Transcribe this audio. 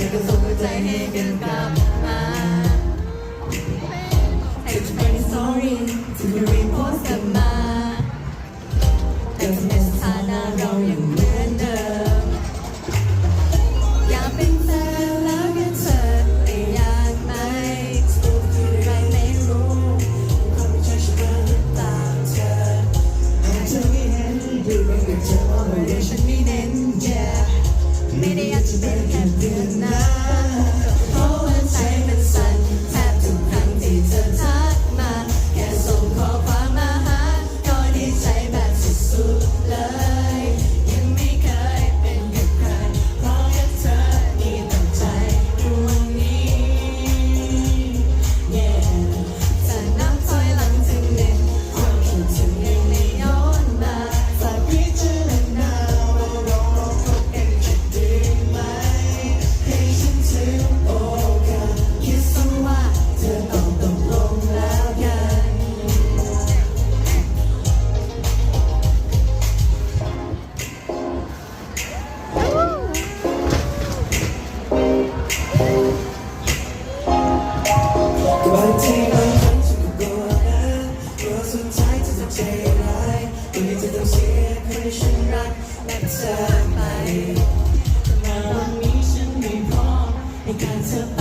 อยากจะส่งหัวใจให้กันกลับมาให้เธอเป็น sorry ที่ไม่รีโพสต์กลับมาแต่ในสถานะเรายังเหมือนเดิม อยากเป็นแฟนแล้วกันเธอแต่อยากไหมอะไรไม่รู้ความเป็นใจฉันก็ยึดตามเธอแต่เธอไม่เห็นดูเป็นกับเธอว่าไม่ได้ฉันไม่เน้น yeah ไม่ได้อยากจะเป็นแค่เพื่อน และเธอไปแต่วันนี้ฉันไม่พร้อมในการเธอ